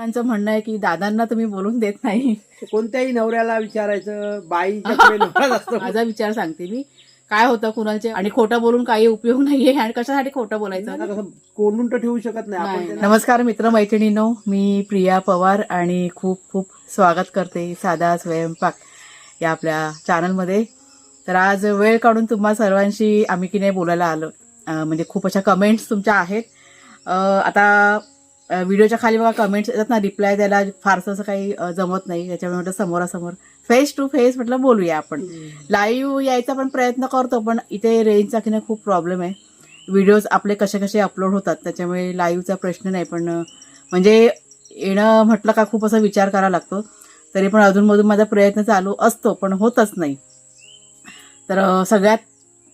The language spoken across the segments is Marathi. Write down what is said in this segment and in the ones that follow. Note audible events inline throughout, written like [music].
त्यांचं म्हणणं आहे की दादांना तुम्ही बोलून देत नाही. कोणत्याही नवऱ्याला विचारायचं असतो माझा विचार सांगते मी. काय होतं कुणालचे आणि खोटं बोलून काही उपयोग नाहीये. आणि कशासाठी खोटं बोलायचं? कोंडून तर ठेवू शकत नाही. नमस्कार मित्र मैत्रिणींनो मी प्रिया पवार आणि खूप खूप स्वागत करते साधा स्वयंपाक या आपल्या चॅनलमध्ये तर आज वेळ काढून तुम्हा सर्वांशी आम्ही की नाही बोलायला आलो. म्हणजे खूप अशा कमेंट्स तुमच्या आहेत. आता व्हिडिओच्या खाली बघा कमेंट्स येतात ना रिप्लाय द्यायला फारसं असं काही जमत नाही. त्याच्यामुळे म्हटलं समोरासमोर. फेस टू फेस म्हटलं बोलूया आपण. लाईव्ह यायचा पण प्रयत्न करतो पण इथे रेंजचा की नाही खूप प्रॉब्लेम आहे. व्हिडिओज आपले कसे कसे अपलोड होतात त्याच्यामुळे लाईव्हचा प्रश्न नाही. पण म्हणजे येणं म्हटलं का खूप असा विचार करावा लागतो. तरी पण अधूनमधून माझा प्रयत्न चालू असतो पण होतच नाही. तर सगळ्यात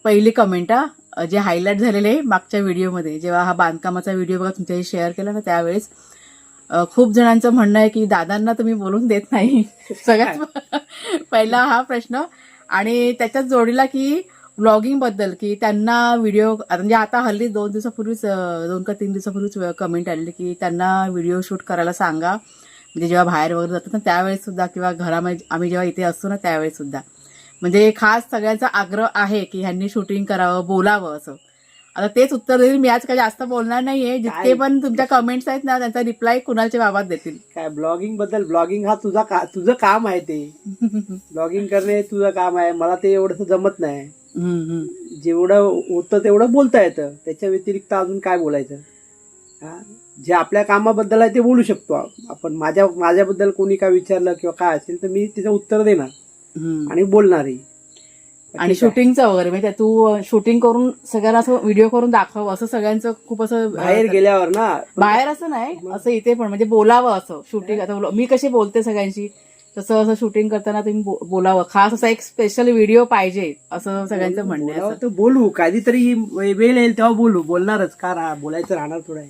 पहिली कमेंट हा जे हायलाईट झालेले मागच्या व्हिडिओमध्ये. जेव्हा हा बांधकामाचा व्हिडिओ बघा तुमच्याशी शेअर केला ना त्यावेळेस खूप जणांचं म्हणणं आहे की दादांना तुम्ही बोलून देत नाही. [laughs] सगळ्यात [laughs] पहिला हा प्रश्न. आणि त्याच्याच जोडीला की ब्लॉगिंगबद्दल की त्यांना व्हिडिओ म्हणजे आता हल्ली दोन दिवसापूर्वीच दोन का तीन दिवसापूर्वीच कमेंट आलेली की त्यांना व्हिडिओ शूट करायला सांगा. म्हणजे जेव्हा बाहेर वगैरे जातात ना त्यावेळेस सुद्धा किंवा घरामध्ये आम्ही जेव्हा इथे असतो ना त्यावेळेस सुद्धा. म्हणजे खास सगळ्यांचा आग्रह आहे की ह्यांनी शूटिंग करावं बोलावं असं. आता तेच उत्तर देईल. मी आज काही जास्त बोलणार नाहीये. जितके? पण तुमच्या कमेंट्स आहेत ना त्यांचा रिप्लाय कुणालच्या बाबात देतील? काय ब्लॉगिंगबद्दल? ब्लॉगिंग हा तुझा का तुझं काम आहे ते. [laughs] ब्लॉगिंग करणे तुझं काम आहे. मला ते एवढंसं जमत नाही. जेवढं होतं तेवढं बोलता येतं. त्याच्या व्यतिरिक्त अजून काय बोलायचं? हा? जे आपल्या कामाबद्दल आहे ते बोलू शकतो. आप- आपण माझ्या माझ्याबद्दल कोणी काय विचारलं किंवा काय असेल तर मी तिचं उत्तर देणार. आणि बोलणारही आणि शूटिंगचं वगैरे म्हणजे तू शूटिंग करून सगळ्यांना असं व्हिडिओ करून दाखव असं सगळ्यांचं खूप असं बाहेर गेल्यावर ना. बाहेर असं नाही असं इथे पण म्हणजे बोलावं असं शूटिंग आता मी कशी बोलते सगळ्यांशी तसं असं शूटिंग करताना तुम्ही बोलावं. खास असा एक स्पेशल व्हिडिओ पाहिजे असं सगळ्यांचं म्हणणं आहे बोलू कधीतरी वेळ येईल तेव्हा बोलू बोलणारच का राहा बोलायचं राहणार थोडं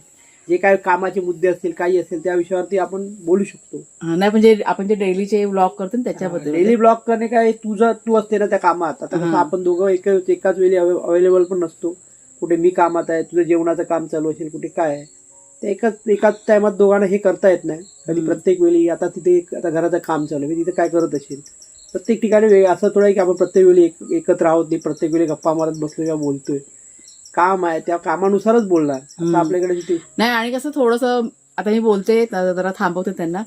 जे काय कामाचे मुद्दे असतील काही असेल त्या विषयावरती आपण बोलू शकतो. नाही म्हणजे आपण जे डेलीचे व्लॉग करतो ना त्याच्याबद्दल. डेली ब्लॉग करणे काय तुझं तू असते ना त्या कामात. आता कसं. आपण दोघं एक एकाच वेळी अवेलेबल पण नसतो. कुठे मी कामात आहे तुझं जेवणाचं काम चालू असेल कुठे काय आहे. ते एकाच एकाच टायमात दोघांना हे करता येत नाही. कधी. प्रत्येक वेळी आता तिथे आता घराचं काम चालू आहे मी तिथे काय करत असेल. प्रत्येक ठिकाणी वेळ असं थोडं आहे की आपण प्रत्येक वेळी एक- एकत्र आहोत नाही प्रत्येक वेळी गप्पा मारत बसलो किंवा बोलतोय. काम आहे त्या कामानुसारच बोलणार. आपल्याकडे नाही आणि कसं थोडंसं आता मी बोलते जरा थांबवते त्यांना.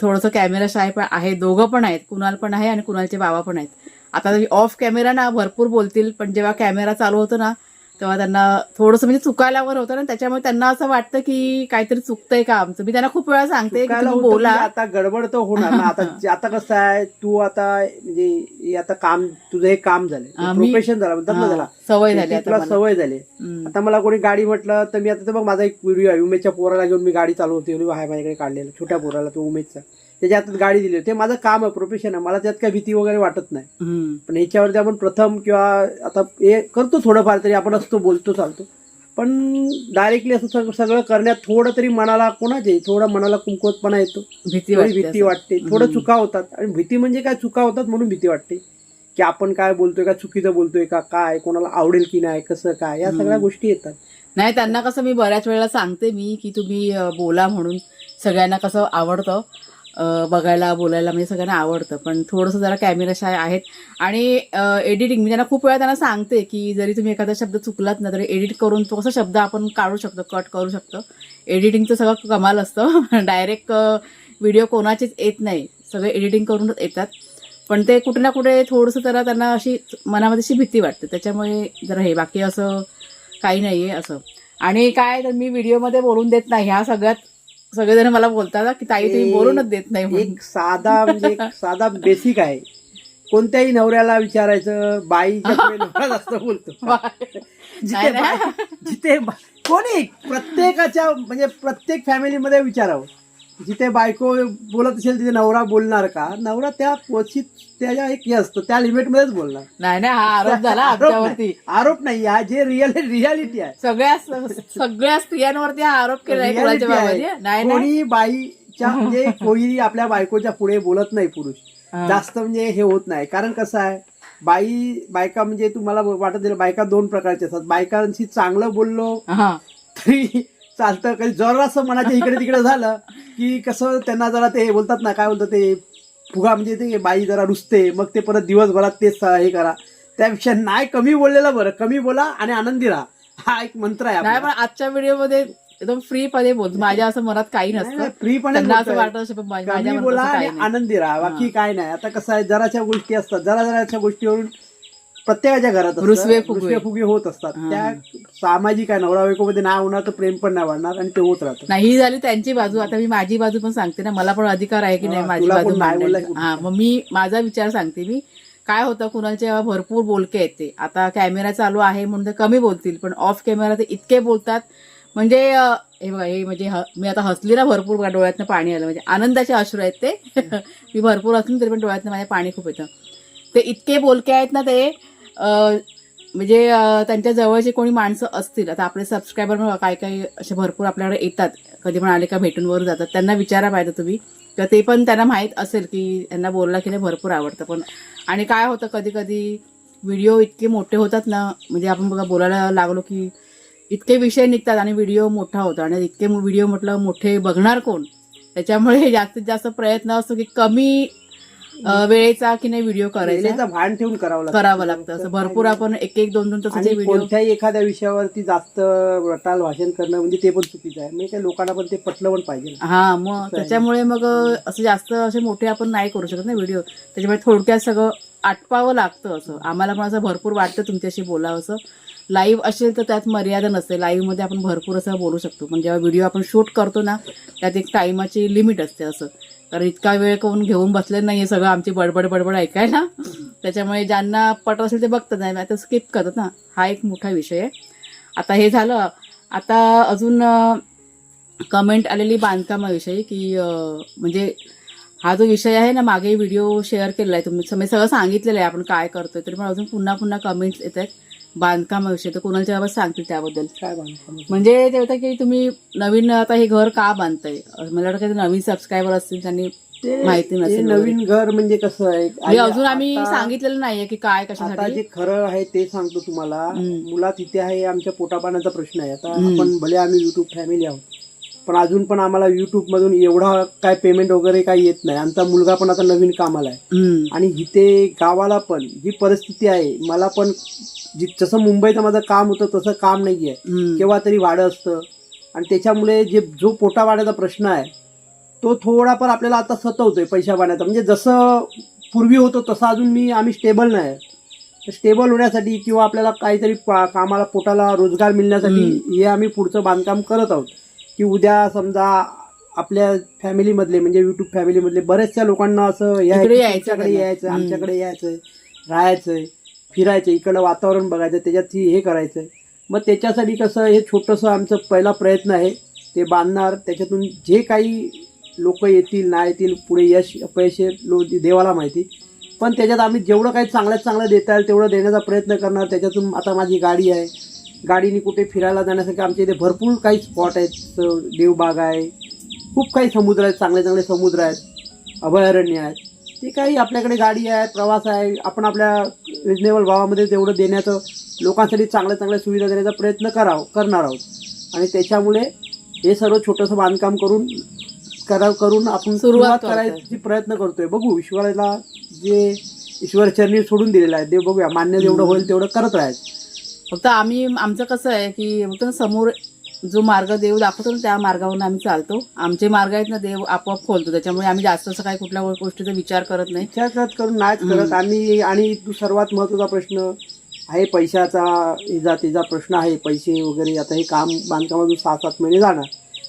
थोडंसं कॅमेरा शाय पण आहे दोघं पण आहेत कुणाल पण आहे आणि कुणालचे बाबा पण आहेत. आता ऑफ कॅमेरा ना भरपूर बोलतील पण जेव्हा कॅमेरा चालू होतो ना तेव्हा त्यांना थोडंसं म्हणजे चुकायला वर होतं ना त्याच्यामुळे त्यांना असं वाटतं की काहीतरी चुकतंय का आमचं. मी त्यांना खूप वेळा सांगते की चुकायला तुम्ही होतं बोला. म्हणजे आता गडबड तर होणार ना. आता [laughs] आता कसं आहे तू आता म्हणजे हे आता काम तुझं हे काम हा, झालं मी- प्रोफेशन झालं म्हणतात ना हा, त्याला सवय झाली आता तुला मला. सवय झाली. हम्म. आता मला कोणी गाडी म्हटलं तर मी आता तर बघ माझा एक व्हिडिओ आहे उमेशच्या पोराला घेऊन मी गाडी चालवते आहे माझ्याकडे काढलेला छोट्या पोराला तो उमेशचा त्याच्या हातात गाडी दिली. होती ते माझं काम आहे प्रोफेशन आहे. मला त्यात काही भीती वगैरे वाटत नाही. पण ह्याच्यावरती आपण प्रथम किंवा आता हे करतो थोडंफार तरी आपण असतो बोलतो चालतो. पण डायरेक्टली असं सग- सगळं करण्यात थोडं तरी मनाला कोणाचे थोडं मनाला कुंकवतपणा येतो. भीती भीती. वाटते. थोडं. चुका होतात. आणि भीती म्हणजे काय? चुका होतात म्हणून भीती वाटते. की आपण काय बोलतोय का? चुकीचं बोलतोय का? काय? कोणाला आवडेल की नाही? कसं काय? या सगळ्या. गोष्टी येतात. नाही त्यांना कसं मी बऱ्याच वेळेला सांगते मी की तुम्ही बोला म्हणून. सगळ्यांना कसं आवडतं. बघायला बोलायला म्हणजे सगळ्यांना आवडतं. पण थोडंसं जरा कॅमेरा शाय आहेत. आणि एडिटिंग मी त्यांना खूप वेळा त्यांना सांगते की जरी तुम्ही एखादा शब्द चुकलात ना तरी एडिट करून तो कसा शब्द आपण काढू शकतो कट करू शकतो. एडिटिंगचं सगळं कमाल असतं. [laughs] डायरेक्ट व्हिडिओ कोणाचेच येत नाही. सगळे एडिटिंग करूनच येतात. पण ते कुठे ना कुठे थोडंसं जरा त्यांना अशी मनामध्ये अशी भीती वाटते. त्याच्यामुळे जरा हे बाकी असं काही नाही आहे असं. आणि काय तर मी व्हिडिओमध्ये बोलून देत नाही. ह्या सगळ्यात सगळेजण मला बोलतात की ताई तुम्ही बोलूनच देत नाही म्हणून. एक साधा म्हणजे एक साधा बेसिक आहे कोणत्याही नवऱ्याला विचारायचं [laughs] नवरा जास्त बोलतो [laughs] जिथे नाही. बाई- जिथे बा- कोणी प्रत्येकाच्या म्हणजे प्रत्येक फॅमिलीमध्ये विचारावं जिथे बायको बोलत असेल तिथे नवरा बोलणार का? नवरा त्या क्वचित त्याच्या एक हे असतं त्या लिमिटमध्येच बोलणार. नाही नाही हा आरोप झाला आरोप आमच्यावरती. नाही. आरोप नाही हा जे रिअल रियालिटी आहे. सगळ्या सगळ्या स्त्रियांवरती हा आरोप कुणाच्या. बाबाने? नाही नाही. कोणी बाईच्या म्हणजे कोणी आपल्या बायकोच्या पुढे बोलत नाही पुरुष. हा. जास्त म्हणजे हे होत नाही. कारण कसं आहे बाई बायका म्हणजे तुम्हाला वाटत असेल बायका दोन प्रकारच्या असतात. बायकांशी चांगलं बोललो हा. तरी चालतं. कधी जरासं मनाच्या इकडे तिकडे झालं की कसं त्यांना जरा ते बोलतात ना काय बोलतात ते फुगा म्हणजे ते बाई जरा रुसते मग ते परत दिवसभरात तेच हे करा. त्यापेक्षा नाही कमी बोललेलं बरं. कमी बोला आणि आनंदी राहा. हा एक मंत्र आहे नाही. पण आजच्या व्हिडिओमध्ये एकदम फ्री मध्ये बोलतो माझ्या असं मनात काही नसतं. फ्री पण पण बोला आणि काही आनंदी राहा. बाकी. काय नाही. आता कसं आहे जराच्या गोष्टी असतात. जरा जराच्या गोष्टीवरून प्रत्येकाच्या घरात. रुसवे फुगवे. फुगे होत असतात. त्या सामाजिक आहे नवरा बायकोमध्ये नाही होणार तर प्रेम पण नाही वाढणार आणि ते होत राहतं. नाही ही झाली त्यांची बाजू. आता मी माझी बाजू पण सांगते ना. मला पण अधिकार आहे की नाही माझी बाजू? हा मग मी माझा विचार सांगते मी. काय होतं कुणाचे भरपूर बोलके आहेत ते आता कॅमेरा चालू आहे म्हणून ते कमी बोलतील पण ऑफ कॅमेरा ते इतके बोलतात. म्हणजे हे बघा हे म्हणजे मी आता हसली ना भरपूर डोळ्यातनं पाणी आलं. म्हणजे आनंदाचे अश्रू आहेत ते. [laughs] मी भरपूर हसली तरी पण डोळ्यातनं माझ्या पाणी खूप येतं. ते इतके बोलके आहेत ना ते म्हणजे त्यांच्या जवळचे कोणी माणसं असतील आता आपले सबस्क्रायबर काय काही असे भरपूर आपल्याकडे येतात. कधी पण आले का भेटून वर जातात. त्यांना विचारा पाहिजे तुम्ही. किंवा ते पण त्यांना माहीत असेल की त्यांना बोलला की नाही भरपूर आवडतं. पण आणि काय होतं कधी कधी व्हिडिओ इतके मोठे होतात ना म्हणजे आपण बघा बोलायला लागलो की इतके विषय निघतात आणि व्हिडिओ मोठा होतो. आणि इतके व्हिडिओ म्हटलं मोठे बघणार कोण? त्याच्यामुळे [laughs] जास्तीत जास्त प्रयत्न असतो की कमी वेळेचा की नाही व्हिडिओ करायचा? वेळेचं भान ठेवून करावं लागतं. करावं लागतं. असं भरपूर आपण एक एक दोन दोन तासाचे आणि व्हिडिओ कोणत्याही एखाद्या विषयावरती जास्त रटाल भाषण करणं म्हणजे ते पण चुकीचं आहे. म्हणजे त्या लोकांना पण ते पटलं पण पाहिजे. ना. हा मग त्याच्यामुळे मग असं जास्त असे मोठे आपण नाही करू शकत ना व्हिडिओ त्याच्यामुळे थोडक्यात सगळं आटपावं लागतं असं. आम्हाला पण असं भरपूर वाटतं तुमच्याशी बोलावं असं. लाईव्ह असेल तर त्यात मर्यादा नसते. लाईव्हमध्ये आपण भरपूर असं बोलू शकतो. पण जेव्हा व्हिडिओ आपण शूट करतो ना त्यात एक टाइमाची लिमिट असते असं. तर इतका वेळ कोण घेऊन बसले नाहीये सगळं आमची बडबड बडबड ऐकायला. त्याच्यामुळे ज्यांना पट असेल ते बघतात. नाही आता स्किप करतात ना. हा एक मोठा विषय आहे. आता हे झालं. आता अजून कमेंट आलेली बांधकामाविषयी की म्हणजे हा जो विषय आहे ना मागे व्हिडिओ शेअर केलेला आहे तुम्ही. मी सगळं सांगितलेलं आहे आपण काय करतोय तरी पण अजून पुन्हा पुन्हा कमेंट्स येत आहेत. बांधकामाविषयी तर कुणाच्या बाबत सांगतील त्याबद्दल? काय बांधकाम? म्हणजे ते होतं की तुम्ही नवीन आता हे घर का बांधताय? मला वाटतं काही नवीन सबस्क्रायबर असतील त्यांनी ते माहिती नसेल नवीन घर म्हणजे कसं आहे? अजून आम्ही आता- सांगितलेलं नाहीये की काय आता कशासाठी. जे खरं आहे ते सांगतो तुम्हाला. हम्म. मुलात इथे आहे आमच्या पोटापाण्याचा प्रश्न आहे. आता हम्म. आपण भले आम्ही युट्यूब फॅमिली आहोत पण अजून पण आम्हाला युट्यूब मधून एवढा काय पेमेंट वगैरे काही येत नाही. आमचा मुलगा पण आता नवीन कामाला आहे. आणि इथे गावाला पण ही परिस्थिती आहे मला पण जसं मुंबईचं माझं काम होतं तसं काम नाहीये. हम्म. केव्हा तरी भाडं असतं. आणि त्याच्यामुळे जे जो पोटापाण्याचा प्रश्न आहे तो थोडाफार आपल्याला आता सतवतोय पैशा पाण्याचा म्हणजे जसं पूर्वी होतो तसं अजून मी आम्ही स्टेबल नाही स्टेबल होण्यासाठी किंवा आपल्याला काहीतरी कामाला पोटाला रोजगार मिळण्यासाठी हे आम्ही पुढचं बांधकाम करत आहोत. की उद्या समजा आपल्या फॅमिलीमधले म्हणजे युट्यूब फॅमिलीमधले बऱ्याचशा लोकांना असं यायचं. यायचं. आमच्याकडे यायचंय राहायचंय फिरायचं इकडं वातावरण बघायचं त्याच्यात ही हे करायचंय. मग त्याच्यासाठी कसं हे छोटंसं आमचं पहिला प्रयत्न आहे ते बांधणार. त्याच्यातून जे काही लोक येतील नाही येतील पुढे यश अपयश लो देवाला माहिती. पण त्याच्यात आम्ही जेवढं काही चांगल्यात चांगलं देता येईल तेवढं देण्याचा प्रयत्न करणार. त्याच्यातून आता माझी गाडी आहे. गाडीने कुठे फिरायला जाण्यासाठी आमच्या इथे भरपूर काही स्पॉट आहेत. देवबाग आहे. खूप काही समुद्र आहेत चांगले चांगले समुद्र आहेत अभयारण्य आहेत. ते काही आपल्याकडे गाडी आहे प्रवास आहे. आपण आपल्या रिजनेबल भावामध्ये तेवढं देण्याचं लोकांसाठी चांगल्या चांगल्या सुविधा देण्याचा प्रयत्न करावं करणार आहोत. आणि त्याच्यामुळे हे सर्व छोटंसं बांधकाम करून करा करून आपण सुरुवात. करायची प्रयत्न करतोय. बघू ईश्वराला जे ईश्वर चरणी सोडून दिलेलं आहे ते बघूया मान्य जेवढं होईल तेवढं करत राहायचं. फक्त आम्ही आमचं कसं आहे की फक्त ना समोर जो मार्ग देव दाखवतो ना त्या मार्गावरून आम्ही चालतो. आमचे मार्ग आहेत ना देव आपोआप खोलतो. त्याच्यामुळे आम्ही जास्त असं काही कुठल्या गोष्टीचा विचार करत नाही. विचार करत करून नाच करत आम्ही आणि तू सर्वात महत्त्वाचा प्रश्न आहे पैशाचा इजा तिचा प्रश्न आहे. पैसे वगैरे आता हे काम बांधकामातून सहा सात महिने जाणार.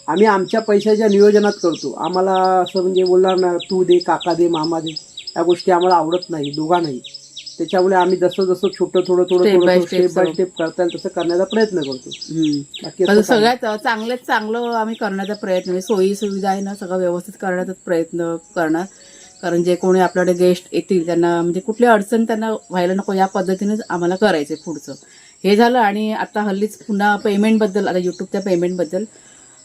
आम्ही आमच्या पैशाच्या नियोजनात करतो. आम्हाला असं म्हणजे बोलणार ना तू दे काका दे मामा दे. या गोष्टी आम्हाला आवडत नाही दोघा नाही त्याच्यामुळे आम्ही जसं जसं छोटं थोडं थोडं Step by थोडं step स्टेप बाय सर्व. स्टेप करता येईल तसं करण्याचा प्रयत्न करतो. बाकी पण काही. सगळ्यात चांगल्यात चांगलं आम्ही करण्याचा प्रयत्न म्हणजे सोयी सुविधा आहे ना सगळं व्यवस्थित करण्याचा प्रयत्न करणार कारण जे कोणी आपल्याकडे गेस्ट येतील त्यांना म्हणजे कुठली अडचण त्यांना व्हायला नको या पद्धतीनेच आम्हाला करायचं पुढचं हे झालं आणि आता हल्लीच पुन्हा पेमेंटबद्दल आता युट्यूबच्या पेमेंटबद्दल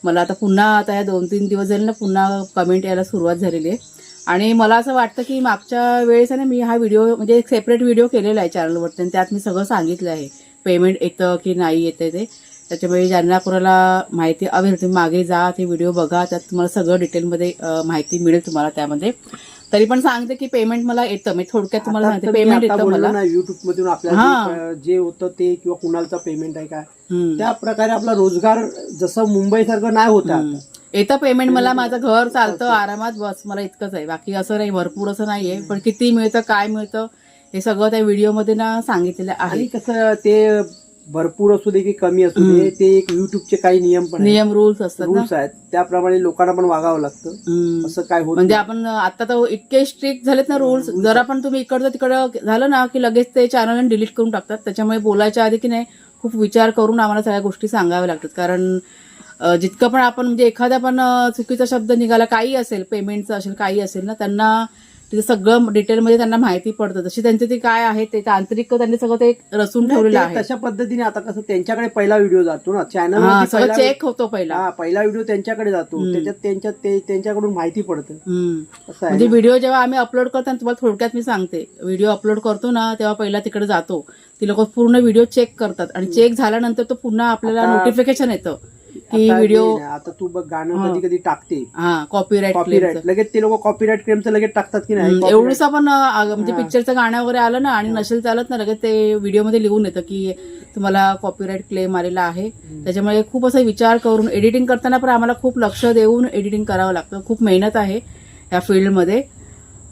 मला आता पुन्हा आता या दोन तीन दिवस झाले ना पुन्हा कमेंट यायला सुरुवात झालेली आहे आणि मला असं वाटतं की मागच्या वेळेस आहे ना मी हा व्हिडिओ म्हणजे एक सेपरेट व्हिडिओ केलेला आहे चॅनलवरती आणि त्यात मी सगळं सांगितलं आहे. पेमेंट येतं की नाही येतं ते. त्याच्यामुळे ज्यांना कोणाला माहिती हवी तुम्ही मागे जा ते व्हिडिओ बघा. त्यात तुम्हाला सगळं डिटेलमध्ये माहिती मिळेल तुम्हाला त्यामध्ये. तरी पण सांगते की पेमेंट मला येतं. मी थोडक्यात तुम्हाला सांगते पेमेंट येतं मला. युट्यूब मधून आपल्याला. जे- होतं ते किंवा कुणालचा पेमेंट आहे काय. त्या प्रकारे आपला रोजगार जसं मुंबई सारखं नाही होत येतं पेमेंट मला माझं घर चालतं आरामात बस. मला इतकंच आहे. बाकी असं नाही भरपूर असं नाहीये. पण किती मिळतं काय मिळतं हे सगळं त्या व्हिडिओमध्ये ना सांगितलेलं आणि आहे कसं ते भरपूर असू दे की कमी असू दे ते एक युट्यूबचे काही नियम पण नियम रुल्स असतात ना. रूल्स आहेत. त्याप्रमाणे लोकांना पण वागावं लागतं. हम्म. असं काय होत म्हणजे नाही. आपण आता तर इतके स्ट्रिक्ट झालेत ना रूल्स जरा पण तुम्ही इकडचं तिकडं झालं ना की लगेच ते चॅनल डिलीट करून टाकतात. त्याच्यामुळे बोलायच्या आधी की नाही खूप विचार करून आम्हाला सगळ्या गोष्टी सांगाव्या लागतात. कारण जितकं पण आपण म्हणजे एखादा पण चुकीचा शब्द निघाला काही असेल पेमेंटचं असेल काही असेल ना त्यांना तिथे सगळं डिटेलमध्ये त्यांना माहिती पडतं. जशी त्यांचे ते काय आहे ते तांत्रिक त्यांनी सगळं ते रचून ठेवलेलं आहे. तशा पद्धतीने आता कसं त्यांच्याकडे पहिला व्हिडिओ जातो ना चॅनल सगळं चेक होतो पहिला. पहिला व्हिडिओ त्यांच्याकडे जातो. त्याच्यात त्यांच्या त्यांच्याकडून माहिती पडतं. म्हणजे. व्हिडिओ जेव्हा आम्ही अपलोड करतो तुम्हाला थोडक्यात मी सांगते. व्हिडिओ अपलोड करतो ना तेव्हा पहिला तिकडे जातो. ती लोक पूर्ण व्हिडिओ चेक करतात. आणि चेक झाल्यानंतर तो पुन्हा आपल्याला नोटिफिकेशन येतं. की आता व्हिडिओ आता तू बघ गाणं हा. कधी कधी टाकते. हा कॉपीराईट कॉपीराईट लगेच ते लोक कॉपीराईट क्लेमचं लगेच टाकतात की नाही? copyright- एवढंच पण अं, म्हणजे हा. पिक्चरचं गाणं वगैरे आलं ना आणि नसेल चालत ना लगेच ते व्हिडिओमध्ये लिहून येतं की तुम्हाला कॉपीराईट क्लेम आलेला आहे. त्याच्यामुळे खूप असा विचार करून एडिटिंग करताना पण आम्हाला खूप लक्ष देऊन एडिटिंग करावं लागतं. खूप मेहनत आहे या फील्डमध्ये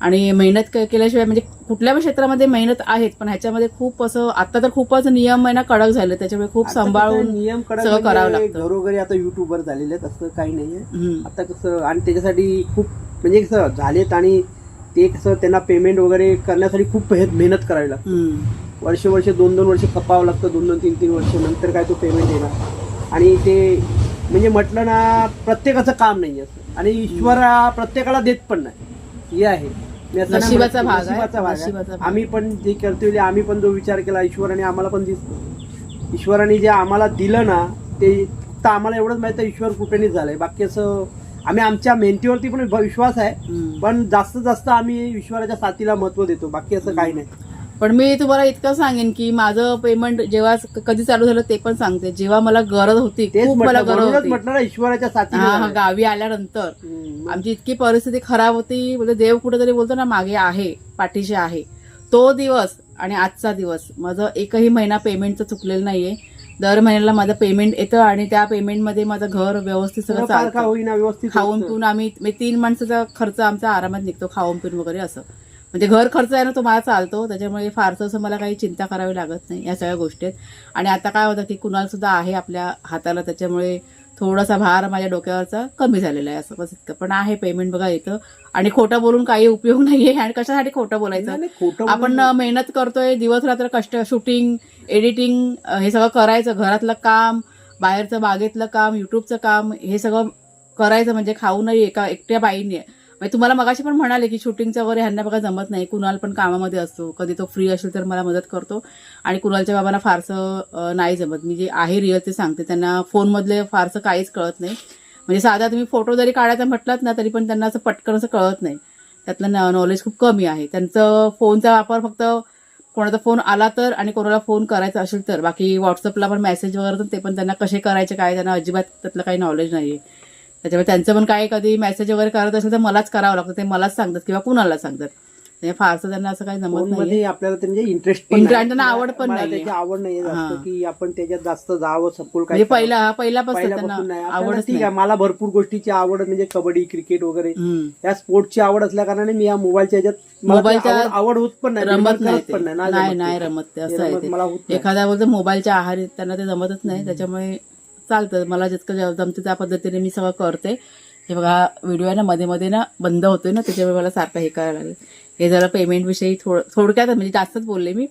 आणि मेहनत केल्याशिवाय म्हणजे कुठल्या पण क्षेत्रामध्ये मेहनत आहेत पण ह्याच्यामध्ये खूप असं आता तर खूपच नियम आहे ना कडक झाले त्याच्यामुळे खूप सांभाळून नियम कडक करावं म्हणजे लागतं. घरोघरी आता युट्यूबर झालेले असं काही नाहीये. आता कसं आणि त्याच्यासाठी खूप म्हणजे कसं झालेत आणि ते कसं त्यांना पेमेंट वगैरे करण्यासाठी खूप मेहनत करावी लागते. वर्ष वर्ष दोन दोन वर्ष खपावं लागतं दोन दोन तीन तीन वर्ष नंतर काय तो पेमेंट येणार आणि ते म्हणजे म्हटलं ना प्रत्येकाचं काम नाही असं. आणि ईश्वर प्रत्येकाला देत पण नाही. हे आहे. नशिबाचा म्हणत भाग की आहे. नशिबाचा भाग नशिबाचा आहे भाग. आम्ही पण जे करतोय आम्ही पण जो विचार केला ईश्वराने आम्हाला पण दिसतो ईश्वराने जे आम्हाला दिलं ना ते फक्त आम्हाला एवढंच माहिती आहे ईश्वर कृपेनेच झालंय बाकी असं आम्ही आमच्या मेहनतीवरती पण विश्वास आहे हम्म. पण जास्तीत जास्त आम्ही ईश्वराच्या साथीला महत्त्व देतो बाकी असं काही नाही पण मी तुम्हाला इतकं सांगेन की माझं पेमेंट जेव्हा कधी चालू झालं ते पण सांगते. जेव्हा मला गरज होती खूप मला गरज होती. म्हटलं ईश्वराच्या हा. गावी आल्यानंतर. आमची इतकी परिस्थिती खराब होती म्हणजे देव कुठेतरी बोलतो ना मागे आहे पाठीशी आहे. तो दिवस आणि आजचा दिवस माझं एकही महिना पेमेंटचं चुकलेलं नाहीये. दर महिन्याला माझं पेमेंट येतं आणि त्या पेमेंटमध्ये माझं घर व्यवस्थित सगळं चालतं. खाऊन. पिऊन आम्ही तीन माणसाचा खर्च आमचा आरामात निघतो खाऊन पिऊन वगैरे असं. म्हणजे घर खर्च आहे ना तो मला चालतो. त्याच्यामुळे फारसं असं मला काही चिंता करावी लागत नाही या सगळ्या गोष्टी आहेत. आणि आता काय होतं की कुणाल सुद्धा आहे आपल्या हाताला त्याच्यामुळे थोडासा भार माझ्या डोक्यावरचा कमी झालेला आहे असं बस इतकं. पण आहे पेमेंट बघा येतं आणि खोटं बोलून काही उपयोग नाहीये आणि कशासाठी खोटं बोलायचं? आपण मेहनत करतोय दिवस रात्र कष्ट शूटिंग एडिटिंग हे सगळं करायचं. घरातलं काम बाहेरचं बागेतलं काम युट्यूबचं काम हे सगळं करायचं. म्हणजे खाऊ नये एका एकट्या बाईने. म्हणजे तुम्हाला मगाशी पण म्हणाले की शूटिंगचं वगैरे ह्यांना बघा जमत नाही. कुणाल पण कामामध्ये असतो. कधी तो फ्री असेल तर मला मदत करतो. आणि कुणालच्या बाबांना फारसं नाही जमत. मी जे आहे रिअल ते सांगते. त्यांना फोनमधले फारसं काहीच कळत नाही. म्हणजे साधा तुम्ही फोटो जरी काढायचा म्हटलात ना तरी पण त्यांना असं पटकन असं कळत नाही. त्यातलं नॉलेज खूप कमी आहे. त्यांचं फोनचा वापर फक्त कोणाचा फोन आला तर आणि कोणाला फोन करायचा असेल तर. बाकी व्हॉट्सअपला पण मेसेज वगैरे ते पण त्यांना कसे करायचे काय त्यांना अजिबात त्यातलं काही नॉलेज नाही आहे त्याच्यामुळे त्यांचं पण काय कधी मेसेज वगैरे करत असेल तर मलाच करावं लागतं. ते मलाच सांगतात किंवा कुणाला सांगतात. म्हणजे फारसं त्यांना असं काही जमत नाही फोनमध्ये आपल्याला ते म्हणजे इंटरेस्ट नाही. त्यांना आवड पण नाहीये. त्याची आवड नाहीये जास्त हा. की आपण त्याच्यात जास्त जावं सपोल काय म्हणजे पहिला पहिल्यापासून नाही. आपल्याला आवडच ठीक नाही. आहे मला भरपूर गोष्टीची आवड म्हणजे कबड्डी क्रिकेट वगैरे. या स्पोर्टची आवड असल्या कारणाने मी या मोबाईलच्या ह्याच्यात मोबाईलच्या आवड- आवड होत पण नाही. रमत नाही नाही. नाही नाही नाही. रमत असं आहे नाही. एखाद्या बोलतो मोबाईलच्या आहारी त्यांना ते जमतच नाही. त्याच्यामुळे चालतं. मला जितकं जे जमतं त्या पद्धतीने मी सगळं करते. हे बघा व्हिडिओ आहे ना मध्ये मध्ये ना बंद होतोय ना त्याच्यामुळे मला सारखं हे करायला लागेल. हे जरा पेमेंट विषयी थोडं थोडक्यात म्हणजे जास्तच बोलले मी.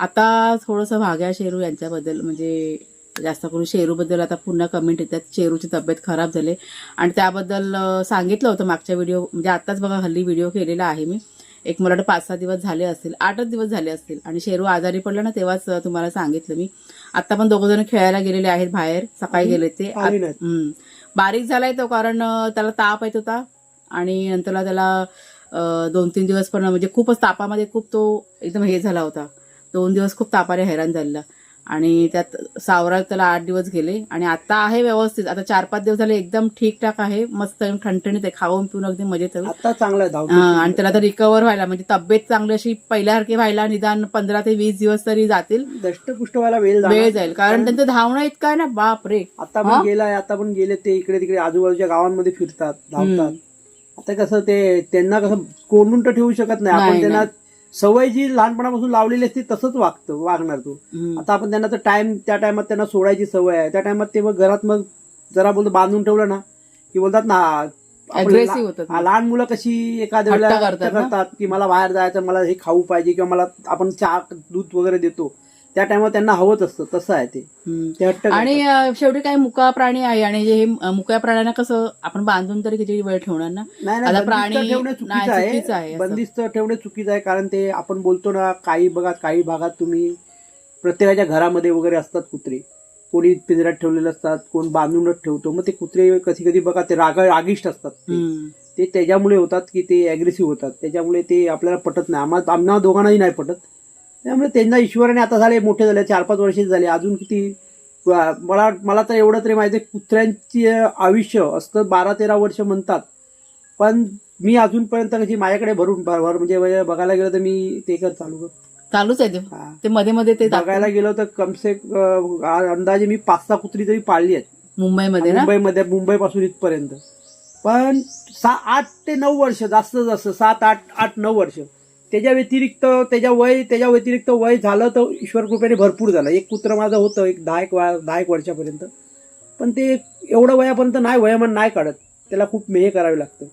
आता थोडंसं भाग्या शेरू यांच्याबद्दल म्हणजे जास्त करून शेरूबद्दल आता पुन्हा कमेंट येतात. शेरूची तब्येत खराब झाली. आणि त्याबद्दल सांगितलं होतं मागच्या व्हिडिओ म्हणजे आताच बघा हल्ली व्हिडिओ केलेला आहे मी. एक मला वाटतं पाच सहा दिवस झाले असतील आठच दिवस झाले असतील. आणि शेरू आजारी पडला ना तेव्हाच तुम्हाला सांगितलं मी. आता पण दोघं जण खेळायला गेलेले आहेत बाहेर. सकाळी गेले ते. आत- आली नाहीत. हम्म. बारीक झालाय तो कारण अं, त्याला ताप येत होता. आणि नंतरला त्याला अं, दोन तीन दिवस पण म्हणजे खूपच तापामध्ये खूप तो एकदम हे झाला होता. दोन दिवस खूप तापाने हैराण झालेला. आणि त्यात सावरा त्याला आठ दिवस गेले. आणि आता आहे व्यवस्थित. आता चार पाच दिवस झाले एकदम ठीकठाक आहे. मस्त ठणठणीत आहे. खाऊन पिऊन अगदी मजेत आहे. आता चांगला हा, आणि त्याला आता रिकवर व्हायला म्हणजे तब्येत चांगली अशी पहिल्यासारखी व्हायला निदान पंधरा ते वीस दिवस तरी जातील. दष्टपुष्ट व्हायला वेळ. वेळ जाईल. कारण त्यांचं धावणं इतकं आहे ना बाप रे आता? पण गेलाय आता पण गेले ते इकडे तिकडे आजूबाजूच्या गावांमध्ये फिरतात धावतात. आता कसं ते त्यांना कसं कोंडून तर ठेवू शकत नाही. आपण त्यांना. सवय जी लहानपणापासून लावलेली असते तसंच वागतो वागणार तो. आता आपण त्यांना तर टाइम त्या टायमात त्यांना सोडायची सवय आहे त्या टायमात ते मग घरात मग जरा बोलतो बांधून ठेवलं ना की बोलतात ना होतात हा, लहान मुलं कशी एखाद्या? करतात की मला बाहेर जायचं मला हे खाऊ पाहिजे किंवा मला आपण चहा दूध वगैरे देतो त्या टायमात त्यांना हवंच असतं तसं आहे ते. आणि शेवटी काही मुका प्राणी आहे आणि जे हे मुक्या प्राण्यांना कसं आपण बांधून तरी किती वेळ ठेवणार ना? प्राणी- बंदिस्त ठेवणे चुकीचं आहे. बंदिस्त ठेवणे चुकीचं आहे कारण ते आपण बोलतो ना काही भागात काही भागात तुम्ही प्रत्येकाच्या घरामध्ये वगैरे असतात कुत्रे. कोणी पिंजऱ्यात ठेवलेले असतात कोण बांधूनच ठेवतो. मग ते कुत्रे कधी कधी बघा ते राग रागिष्ट असतात. ते. त्याच्यामुळे होतात की ते अग्रेसिव्ह होतात. त्याच्यामुळे ते आपल्याला पटत नाही. आम्हाला आम्हाला दोघांनाही नाही पटत. त्यामुळे त्यांना ईश्वराने आता झाले मोठे झाले चार पाच वर्ष झाले. अजून किती? मला मला तर एवढं तरी माहिती आहे कुत्र्यांची आयुष्य असतं बारा तेरा वर्ष म्हणतात. पण मी अजूनपर्यंत कशी माझ्याकडे भरून भर म्हणजे बघायला गेलं तर मी ते कर चालू कर चालूच आहे ते. मध्ये मध्ये ते. बघायला गेलो तर कमसे अंदाजे मी पाच सहा कुत्री तरी पाळली आहेत. मुंबईमध्ये मुंबईमध्ये मुंबईपासून इथपर्यंत. पण सा आठ ते नऊ वर्ष जास्त जास्त सात आठ आठ नऊ वर्ष. त्याच्या व्यतिरिक्त त्याच्या वय त्याच्या व्यतिरिक्त वय झालं तर ईश्वर कृपेने भरपूर झालं. एक कुत्र माझं होतं एक दहा एक वा- दहा एक वर्षापर्यंत. पण ते एवढं वयापर्यंत नाही वयमान नाही काढत. त्याला खूप मेहे करावे लागतं.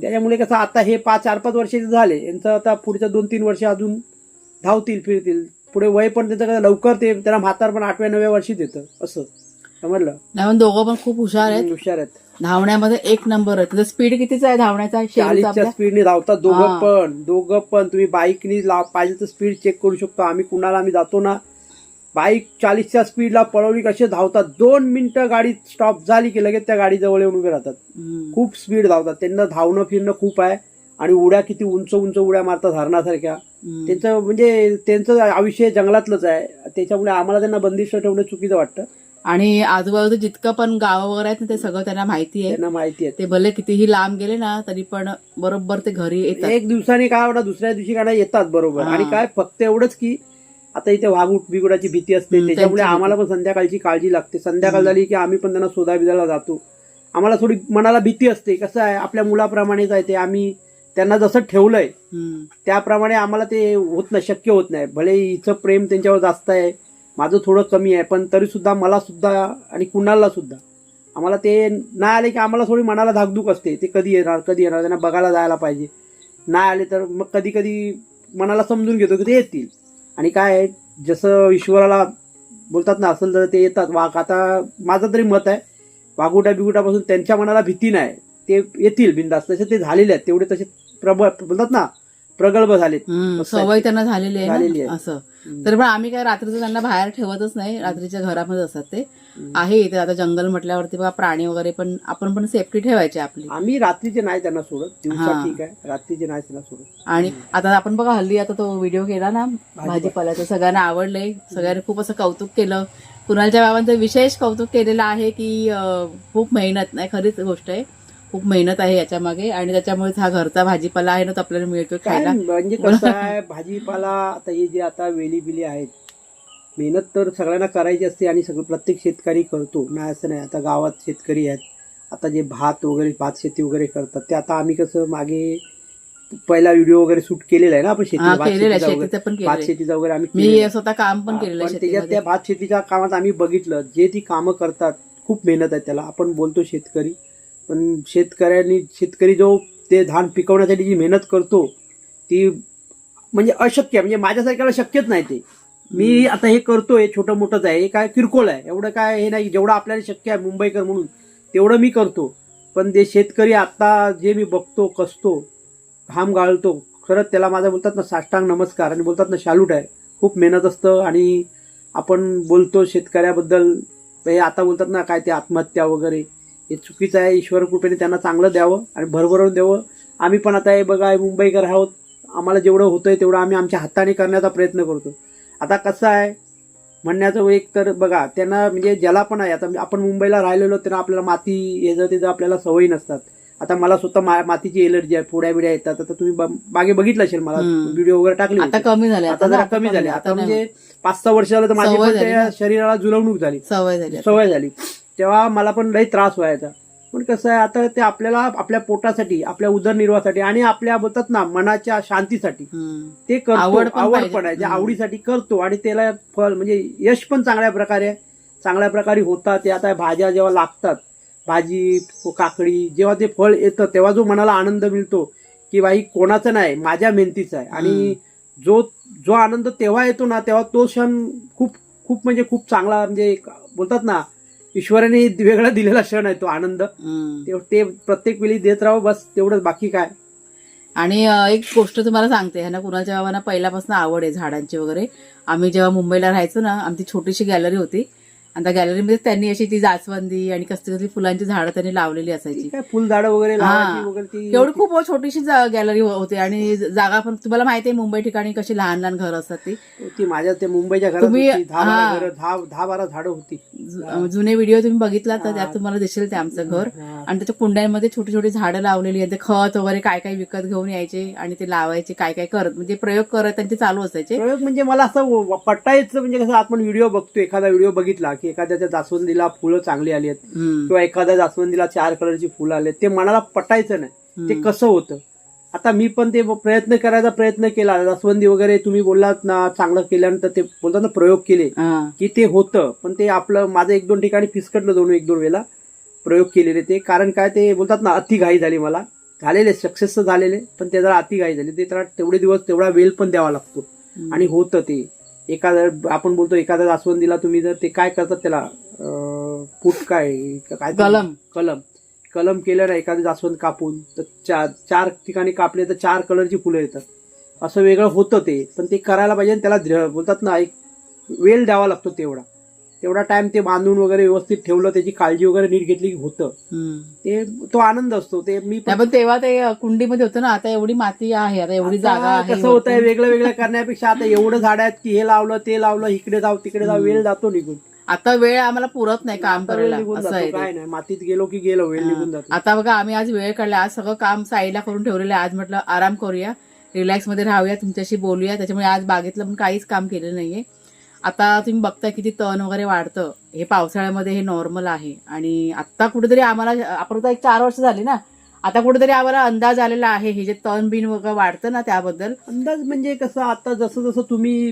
त्याच्यामुळे कसं आता हे पाच चार पाच वर्षाचे झाले. यांचं आता पुढच्या दोन तीन वर्ष अजून धावतील फिरतील. पुढे वय पण त्याचं कसं लवकर ते त्यांना म्हातार पण आठव्या नवव्या वर्षी देतं. असं. समजलं? नाही दोघं पण खूप हुशार आहेत. हुशार आहेत. धावण्यामध्ये एक नंबर आहे. तुझं स्पीड कितीचा आहे धावण्याचा? चाळीसच्या स्पीडने धावतात दोघं. पण. दोघं पण. तुम्ही बाईकनी पाहिजे तर स्पीड चेक करू शकतो. आम्ही कुणाला आम्ही जातो ना? बाईक चाळीसच्या स्पीडला पळवली कसे धावतात? दोन मिनिटं गाडी स्टॉप झाली की लगेच त्या गाडी जवळ येऊन उभे राहतात. खूप स्पीड धावतात. त्यांना धावणं फिरणं खूप आहे. आणि उड्या किती उंच उंच उड्या मारतात हरणासारख्या. हम्म. त्यांचं म्हणजे त्यांचं आयुष्य जंगलातलंच आहे. त्याच्यामुळे आम्हाला त्यांना बंदिस्त ठेवणं चुकीचं वाटतं. आणि आजूबाजूचं जितकं पण गाव वगैरे आहेत ना ते सगळं त्यांना माहिती आहे. त्यांना माहिती आहे. ते भले कितीही लांब गेले ना तरी पण बरोबर ते घरी येतात. एक दिवसाने काय होणार दुसऱ्या दिवशी काय येतात बरोबर. हा. आणि काय फक्त एवढंच की आता इथे वाघूट बिगुडाची भीती असते. हम्म, त्याच्यामुळे त्यांची आम्हाला पण संध्याकाळची काळजी लागते. संध्याकाळ. झाली की आम्ही पण त्यांना शोधा बिधायला जातो. आम्हाला थोडी मनाला भीती असते. कसं आहे आपल्या मुलाप्रमाणेच आहे ते. आम्ही त्यांना जसं ठेवलंय हम्म. त्याप्रमाणे आम्हाला ते होत नाही शक्य होत नाही. भले हिचं प्रेम त्यांच्यावर जास्त आहे माझं थोडं कमी आहे पण तरी सुद्धा मला सुद्धा आणि कुणाला सुद्धा आम्हाला ते नाही आले की आम्हाला थोडी मनाला धाकधूक असते. ते कधी येणार कधी येणार त्यांना बघायला जायला पाहिजे. नाही आले तर मग कधी कधी मनाला समजून घेतो की ते येतील. आणि काय आहे, जसं ईश्वराला बोलतात ना असेल तर ते येतात. वाघ आता माझं तरी मत आहे वाघुटा बिगुटापासून त्यांच्या मनाला भीती नाही. ते येतील बिंदास. तसे ते झालेले आहेत. तेवढे तसे प्रबळ बोलतात ना प्रगल्भ झालेत. सवय त्यांना झालेली आहे. ना? असं. तर पण आम्ही काय रात्रीचं त्यांना बाहेर ठेवतच नाही. रात्रीच्या घरामध्ये असतात ते. आहे इथे. आता जंगल म्हटल्यावरती बघा प्राणी वगैरे पण आपण पण सेफ्टी ठेवायची आपली. आम्ही रात्रीचे नाही त्यांना सोडत. दिवसा. ठीक आहे. रात्रीचे नाही त्यांना सोडत. आणि आता आपण बघा हल्ली आता तो व्हिडिओ केला ना भाजीपाल्याचा सगळ्यांना आवडलंय. सगळ्यांनी खूप असं कौतुक केलं. कुणालच्या बाबांचं विशेष कौतुक केलेलं आहे की खूप मेहनत नाही खरीच गोष्ट आहे. खूप मेहनत आहे याच्या मागे आणि त्याच्यामुळे हा घरचा भाजीपाला आहे ना तो आपल्याला मिळतो खायला. म्हणजे कसं आहे भाजीपाला आता हे जे आता वेली बिली आहेत मेहनत तर सगळ्यांना करायची असते आणि सगळं प्रत्येक शेतकरी करतो. नाही असं नाही. आता गावात शेतकरी आहेत. आता जे भात वगैरे भात शेती वगैरे करतात ते आता आम्ही कसं मागे पहिला व्हिडिओ वगैरे शूट केलेला आहे ना आपण शेती भात शेतीचा वगैरे आम्ही स्वतः काम पण केलेलं त्याच्यात. त्या भात शेतीच्या कामात आम्ही बघितलं. जे ती कामं करतात खूप मेहनत आहे त्याला. आपण बोलतो शेतकरी पण शेतकऱ्यांनी शेतकरी जो ते धान पिकवण्यासाठी जी मेहनत करतो ती म्हणजे अशक्य आहे. म्हणजे माझ्यासारख्याला शक्यच नाही ते. मी आता हे करतोय छोटं मोठंच आहे. हे काय किरकोळ आहे. एवढं काय हे नाही. जेवढं आपल्याला शक्य आहे मुंबईकर म्हणून तेवढं मी करतो. पण ते शेतकरी आता जे मी बघतो कसतो घाम गाळतो खरंच त्याला माझा बोलतात ना साष्टांग नमस्कार आणि बोलतात ना शालूट आहे. खूप मेहनत असतं आणि आपण बोलतो शेतकऱ्याबद्दल. हे आता बोलतात ना काय ते आत्महत्या वगैरे. हे चुकीचं आहे ईश्वर कृपेने त्यांना चांगलं द्यावं आणि भरभरून द्यावं आम्ही पण आता हे बघा मुंबईकर आहोत आम्हाला जेवढं होतंय तेवढं आम्ही आमच्या हाताने करण्याचा प्रयत्न करतो आता कसं आहे म्हणण्याचं एक तर बघा त्यांना म्हणजे ज्याला पण आहे आता आपण मुंबईला राहिलेलो त्यांना आपल्याला माती याचं त्याचं आपल्याला सवयी नसतात आता मला स्वतः मा- मातीची एलर्जी आहे फोड्या बिड्या येतात आता तुम्ही मागे बघितलं असेल मला. व्हिडिओ वगैरे टाकले आता होते. कमी झाले आता जरा कमी झाले आता म्हणजे पाच सहा वर्ष झालं तर माझी सवय पण झाली त्या ना. शरीराला जुलवणूक झाली होत. सवय झाली. सवय झाली तेव्हा मला पण लई त्रास व्हायचा पण कसं आहे आता ते आपल्याला आपल्या पोटासाठी आपल्या उदरनिर्वाहासाठी आणि आपल्या बोलतात ना मनाच्या शांतीसाठी. ते करतो आवड पण आहे. आवडीसाठी करतो आणि त्याला फळ म्हणजे यश पण चांगल्या प्रकारे. चांगल्या प्रकारे होतात ते आता भाज्या जेव्हा लागतात भाजी काकडी जेव्हा ते फळ येतं तेव्हा जो मनाला आनंद मिळतो की बाई कोणाचं नाही माझ्या मेहनतीचा आहे आणि जो जो आनंद तेव्हा येतो ना तेव्हा तो क्षण खूप खूप म्हणजे खूप चांगला म्हणजे बोलतात ना ईश्वराने वेगळा दिलेला क्षण आहे तो आनंद. ते- ते प्रत्येक वेळी देत राहावं बस तेवढंच बाकी काय. आणि अं, एक गोष्ट तुम्हाला सांगते ह्यांना कुणाच्या बाबांना पहिल्यापासून आवड आहे झाडांची वगैरे. आम्ही जेव्हा मुंबईला राहायचो ना आमची छोटीशी गॅलरी होती. आणि त्या गॅलरीमध्ये त्यांनी अशी ती जास्वंदी आणि कसली कसली फुलांची झाडं त्यांनी लावलेली असायची काय फुलझाडं वगैरे हा. लावायची वगैरे ती एवढी खूप छोटीशी गॅलरी होती आणि जागा पण तुम्हाला माहिती आहे मुंबई ठिकाणी कशी लहान लहान घर असतात ती ती माझ्या ते मुंबईच्या घरात तुम्ही- होती दहा बारा हा. घरं दहा दहा बारा झाडं होती जु- जुने व्हिडिओ तुम्ही बघितला तर हा. त्यात तुम्हाला दिसेल ते आमचं घर हा. आणि त्याच्या कुंड्यांमध्ये छोटी छोटी झाडं लावलेली आहेत ते खत वगैरे काय काय विकत घेऊन यायचे आणि ते लावायचे काय काय करत म्हणजे प्रयोग करत त्यांचे चालू असायचे प्रयोग म्हणजे मला असं व- पटायचं म्हणजे कसं आपण व्हिडिओ बघतो एखादा व्हिडिओ बघितला की एखाद्याच्या जास्वंदीला फुलं चांगली आली आहेत. किंवा एखाद्या जास्वंदीला चार कलरची फुलं आली ते मनाला पटायचं नाही. ते. कसं होतं? आता मी पण ते प्रयत्न करायचा प्रयत्न केला. जास्वंदी वगैरे तुम्ही बोललात ना चांगलं केल्यानंतर ते बोलतात ना प्रयोग केले. की ते होतं. पण ते आपलं माझं एक दोन ठिकाणी फिसकटलं दोन एक दोन वेळेला प्रयोग केलेले ते. कारण काय ते बोलतात ना अति घाई झाली मला. झालेले सक्सेस झालेले पण ते जरा अति घाई झाली. ते त्याला तेवढे दिवस तेवढा वेळ पण द्यावा लागतो. आणि होतं ते. एखादा आपण बोलतो एखाद्या जास्वंदीला तुम्ही जर ते काय करतात त्याला फूट काय काय कलम. कलम. कलम केलं ना एखादी जास्वंद कापून तर चार चार ठिकाणी कापले तर चार कलरची फुलं येतात. असं वेगळं होतं ते पण ते करायला पाहिजे त्याला बोलतात ना एक वेळ द्यावा लागतो तेवढा. तेवढा टाइम ते बांधून वगैरे व्यवस्थित ठेवलं त्याची काळजी वगैरे नीट घेतली की होतं. ते तो आनंद असतो. ते मी पण तेव्हा ते कुंडीमध्ये होतं ना आता एवढी माती आहे आता एवढी जागा कसं होतंय वेगळं वेगळं करण्यापेक्षा आता एवढं झाड आहेत की हे लावलं ते लावलं इकडे जाऊ तिकडे जाऊ वेळ जातो निघून. आता वेळ आम्हाला पुरत नाही काम करायला काय. नाही मातीत गेलो की गेलो वेळ निघून जातो. आता बघा आम्ही आज वेळ काढला आज सगळं काम साईडला करून ठेवलेलं आहे. आज म्हटलं आराम करूया रिलॅक्समध्ये राहूया तुमच्याशी बोलूया. त्याच्यामुळे आज बागेतलं पण काहीच काम केलं नाहीये. आता तुम्ही बघताय किती तण वगैरे वाढतं. हे पावसाळ्यामध्ये हे नॉर्मल आहे. आणि आता कुठेतरी आम्हाला आपण आता एक चार वर्ष झाली ना. आता कुठेतरी आम्हाला अंदाज आलेला आहे हे जे तण बिन वगैरे वाढतं ना त्याबद्दल. अंदाज म्हणजे कसं आता जसं जसं तुम्ही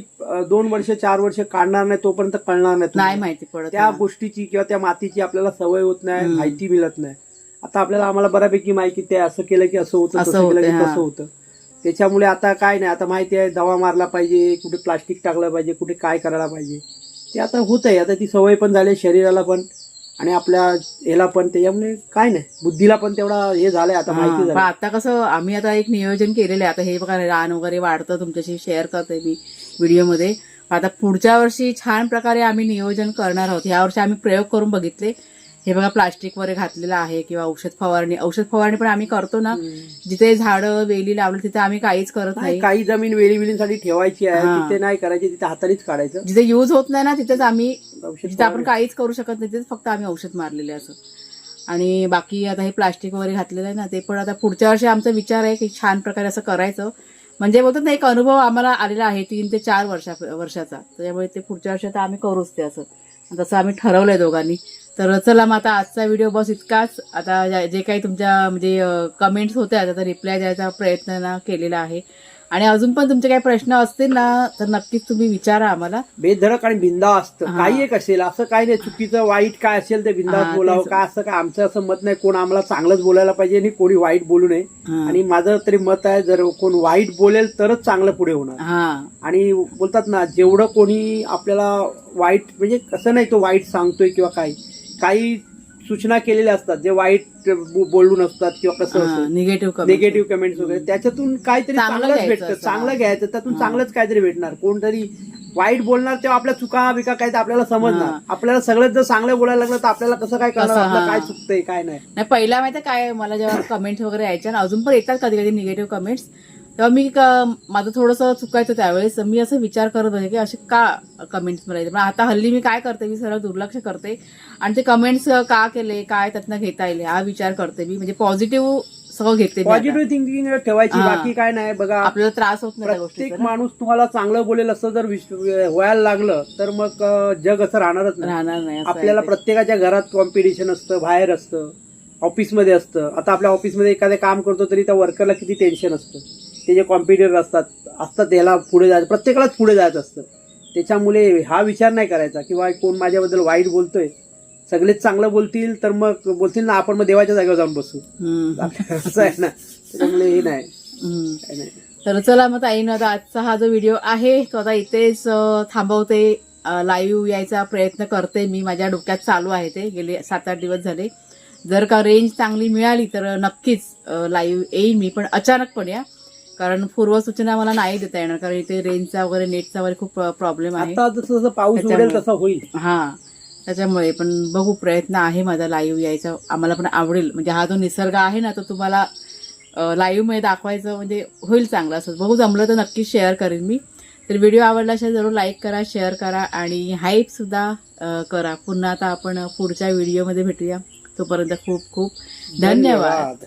दोन वर्ष चार वर्ष काढणार नाही तोपर्यंत कळणार नाही नाही. माहिती पडत त्या गोष्टीची किंवा त्या मातीची आपल्याला सवय होत नाही. माहिती मिळत नाही. आता आपल्याला आम्हाला बऱ्यापैकी माहिती ते असं केलं की असं होतं असं तसं केलं की होतं. तसं होतं. त्याच्यामुळे आता काय नाही आता माहिती आहे दवा मारला पाहिजे कुठे प्लास्टिक टाकलं पाहिजे कुठे काय करायला पाहिजे. ते आता होत आहे आता ती सवय पण झाली शरीराला पण आणि आपल्या याला पण त्याच्यामुळे काय नाही बुद्धीला पण तेवढा हे झालंय आता माहिती झालं आता कसं आम्ही आता एक नियोजन केलेलं आहे आता हे बघा रान वगैरे वाढतं तुमच्याशी शेअर करते मी व्हिडिओमध्ये. आता पुढच्या वर्षी छान प्रकारे आम्ही नियोजन करणार आहोत या वर्षी आम्ही प्रयोग करून बघितले. हे बघा प्लास्टिक वगैरे घातलेलं आहे किंवा औषध फवारणी औषध फवारणी पण आम्ही करतो ना. जिथे झाडं वेली लावली तिथे आम्ही काहीच करत नाही, काही जमीन वेली वेलींसाठी ठेवायची आहे. तिथे नाही करायची तिथे हातानेच काढायचं जिथे युज होत नाही ना तिथेच आम्ही जिथे आपण. काहीच करू शकत नाही तिथेच फक्त आम्ही औषध मारलेले असं आणि बाकी आता हे प्लास्टिक वगैरे घातलेलं आहे ना ते पण आता पुढच्या वर्षी आमचा विचार आहे की छान प्रकारे असं करायचं म्हणजे बोलतात ना एक अनुभव आम्हाला आलेला आहे तीन ते चार वर्षा वर्षाचा त्याच्यामुळे ते पुढच्या वर्षी आता आम्ही करूच ते असं तसं आम्ही ठरवलं आहे दोघांनी. तर चला मग आता आजचा व्हिडिओ बस इतकाच. आता जे काही तुमच्या म्हणजे कमेंट्स होत्या आता रिप्लाय द्यायचा प्रयत्न ना केलेला आहे. आणि अजून पण तुमचे काही प्रश्न असतील ना तर नक्कीच तुम्ही विचारा आम्हाला बेधडक आणि बिंदा असतं हा. काही एक असेल असं काही नाही चुकीचं वाईट काय असेल ते हा, बिंदास बोलावं तेच. का असं काय आमचं असं मत नाही कोण आम्हाला चांगलंच बोलायला पाहिजे आणि कोणी वाईट बोलू नये हा. आणि माझं तरी मत आहे जर कोण वाईट बोलेल तरच चांगलं पुढे होणार हा आणि बोलतात ना जेवढं कोणी आपल्याला वाईट म्हणजे कसं नाही तो वाईट सांगतोय किंवा काही काही सूचना केलेल्या असतात जे वाईट बोलून असतात किंवा कसं निगेटिव्ह निगेटिव्ह कमेंट्स वगैरे. त्याच्यातून काहीतरी चांगलं चांगलंच भेटतं. चांगलं घ्यायचं त्यातून. चांगलंच काहीतरी भेटणार. कोणतरी वाईट बोलणार तेव्हा आपल्या चुका बिका काय आपल्याला समजणार. आपल्याला सगळंच जर चांगलं बोलायला लागलं तर आपल्याला कसं काय करणार. काय चुकतंय काय नाही. नाही पहिला माहिती काय मला जेव्हा कमेंट वगैरे यायच्या ना अजून पण येतात कधी कधी निगेटिव्ह कमेंट्स तेव्हा मी क- माझं थोडंसं चुकायचं त्यावेळेस मी असं विचार करत होते की असे का कमेंट्स मिळायचे पण आता हल्ली मी काय करते? मी सरळ दुर्लक्ष करते. आणि ते कमेंट्स का केले? काय त्यातनं घेता येईल? हा विचार करते मी. म्हणजे पॉझिटिव्ह सगळं घेते. पॉझिटिव्ह थिंकिंग ठेवायची. बाकी काय नाही. बघा आपल्याला त्रास होत नाही त्या प्रत्येक. माणूस तुम्हाला चांगलं बोलेल असं जर व्हायला लागलं तर मग जग असं राहणारच राहणार नाही आपल्याला. प्रत्येकाच्या घरात कॉम्पिटिशन असतं बाहेर असतं ऑफिसमध्ये असतं. आता आपल्या ऑफिसमध्ये एखादं काम करतो तरी त्या वर्करला किती टेन्शन असतं. ते जे कॉम्पिटिटर असतात असतात त्याला पुढे जायचं प्रत्येकालाच पुढे जायचं असतं. त्याच्यामुळे हा विचार नाही करायचा किंवा कोण माझ्याबद्दल वाईट बोलतोय सगळेच चांगलं बोलतील तर मग बोलतील ना आपण मग देवाच्या जागेवर जाऊन बसू. असं आहे ना. त्याच्यामुळे हे नाही. तर चला मग ताईनं आता आजचा हा जो व्हिडिओ आहे तो आता इथेच थांबवते. लाईव्ह यायचा प्रयत्न करते मी. माझ्या डोक्यात चालू आहे ते. गेले सात आठ दिवस झाले. जर का रेंज चांगली मिळाली तर नक्कीच लाईव्ह येईन मी. पण अचानकपणे या कारण पूर्वसूचना मला नाही देता येणार कारण इथे रेंजचा वगैरे नेटचा वगैरे खूप प्रॉब्लेम आहे. आता जसं जसं पाऊस उडेल. तसं होईल. हा त्याच्यामुळे पण बघू प्रयत्न आहे माझा लाईव्ह यायचा. आम्हाला पण आवडेल. म्हणजे हा जो निसर्ग आहे ना तो तुम्हाला लाईव्हमध्ये दाखवायचं म्हणजे होईल चांगलं असं. बघू जमलं तर नक्कीच शेअर करेन मी. तर व्हिडिओ आवडला असेल जरूर लाईक करा शेअर करा आणि हाईप सुद्धा अं, करा. पुन्हा आता आपण पुढच्या व्हिडिओमध्ये भेटूया. तोपर्यंत खूप खूप धन्यवाद.